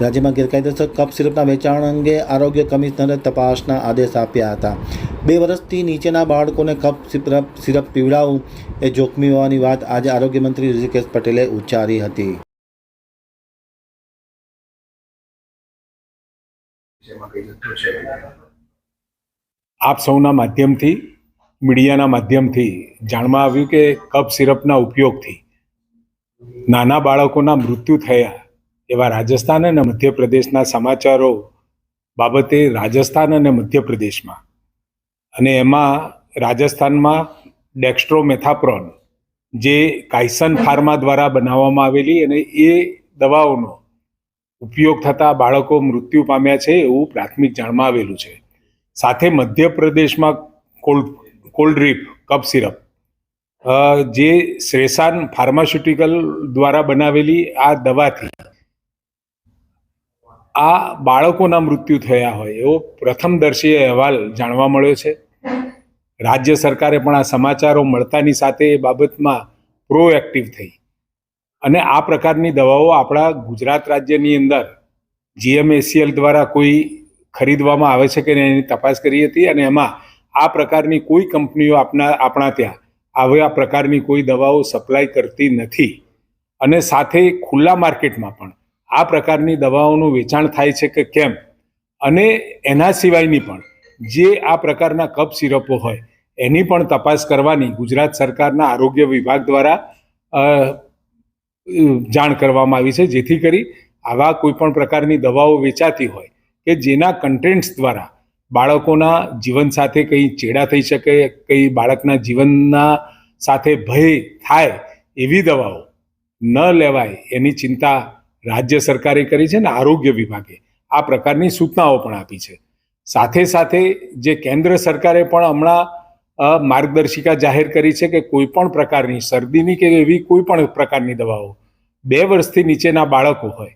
રાજ્યમાં ગેરકાયદેસર કપ સિરપના વેચાણ અંગે આરોગ્ય કમિશનરે તપાસના આદેશ આપ્યા હતા. બે વર્ષથી નીચેના બાળકોને કપ સિરપ સિરપ પીવડાવવું એ જોખમી હોવાની વાત આજે આરોગ્યમંત્રી ઋષિકેશ પટેલે ઉચ્ચારી હતી. આપ સૌના માધ્યમથી મીડિયાના માધ્યમથી જાણવા આવ્યું કે કપ સિરપના ઉપયોગથી નાના બાળકોના મૃત્યુ થયા. એવા રાજસ્થાન અને મધ્યપ્રદેશના સમાચારો બાબતે રાજસ્થાન અને મધ્યપ્રદેશમાં. અને એમાં રાજસ્થાનમાં ડેક્સ્ટ્રોમેથાપ્રોન જે કાયસન ફાર્મા દ્વારા બનાવવામાં આવેલી અને એ દવાઓનો ઉપયોગ થતાં બાળકો મૃત્યુ પામ્યા છે એવું પ્રાથમિક જાણમાં આવેલું છે. સાથે મધ્યપ્રદેશમાં cold Coldrif cough syrup જે શ્રેસાન ફાર્માસ્યુટિકલ દ્વારા બનાવેલી આ દવાથી આ બાળકોના મૃત્યુ થયા હોય એવો પ્રથમદર્શી અહેવાલ જાણવા મળ્યો છે. રાજ્ય સરકારે પણ આ સમાચારો મળતાની સાથે એ બાબતમાં પ્રોએક્ટિવ થઈ. અને આ પ્રકારની દવાઓ આપણા ગુજરાત રાજ્યની અંદર જીએમએસીએલ દ્વારા કોઈ ખરીદવામાં આવે છે કે નહીં એની તપાસ કરી હતી અને એમાં આ પ્રકારની કોઈ કંપનીઓ આપના, આપણા ત્યાં આવા પ્રકારની કોઈ દવાઓ સપ્લાય કરતી નથી. અને સાથે ખુલ્લા માર્કેટમાં પણ આ પ્રકારની દવાઓનું વેચાણ થાય છે કે કેમ? અને એના સિવાયની પણ જે આ પ્રકારના કપ સિરપો હોય, એની પણ તપાસ કરવાની ગુજરાત સરકારના આરોગ્ય વિભાગ દ્વારા જાણ કરવામાં આવી છે. જેથી કરી આવા કોઈ પણ પ્રકારની દવાઓ વેચાતી હોય કે જેના કન્ટેન્ટ્સ દ્વારા બાળકોના જીવન સાથે કંઈ ચેડા થઈ શકે, કંઈ બાળકના જીવનના સાથે ભય થાય એવી દવાઓ ન લેવાય એની ચિંતા રાજ્ય સરકારે કરી છે ને આરોગ્ય વિભાગે. આ પ્રકારની સૂચનાઓ પણ આપી છે. સાથે સાથે જે કેન્દ્ર સરકારે પણ હમણાં માર્ગદર્શિકા જાહેર કરી છે કે કોઈ પણ પ્રકારની શરદીની કે એવી કોઈ પણ પ્રકારની દવાઓ, બે વર્ષથી નીચેના બાળકો હોય,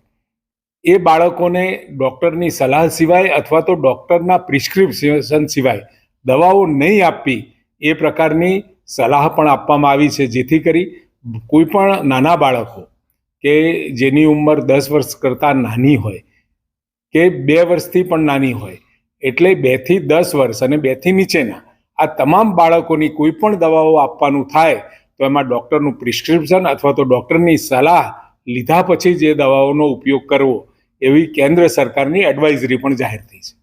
એ બાળકોને ડૉક્ટરની સલાહ સિવાય અથવા તો ડૉક્ટરના પ્રિસ્ક્રિપ્શન સિવાય દવાઓ નહીં આપવી, એ પ્રકારની સલાહ પણ આપવામાં આવી છે. જેથી કરી કોઈ પણ નાના બાળકો કે જેની ઉંમર દસ વર્ષ કરતાં નાની હોય, કે બે વર્ષથી પણ નાની હોય, એટલે બેથી દસ વર્ષ અને બેથી નીચેના, આ તમામ બાળકોની કોઈ પણ દવાઓ આપવાનું થાય, તો એમાં ડૉક્ટરનું પ્રિસ્ક્રિપ્શન અથવા તો ડૉક્ટરની સલાહ લીધા પછી જે દવાઓનો ઉપયોગ કરવો, એવી કેન્દ્ર સરકારની એડવાઇઝરી પણ જાહેર થઈ છે.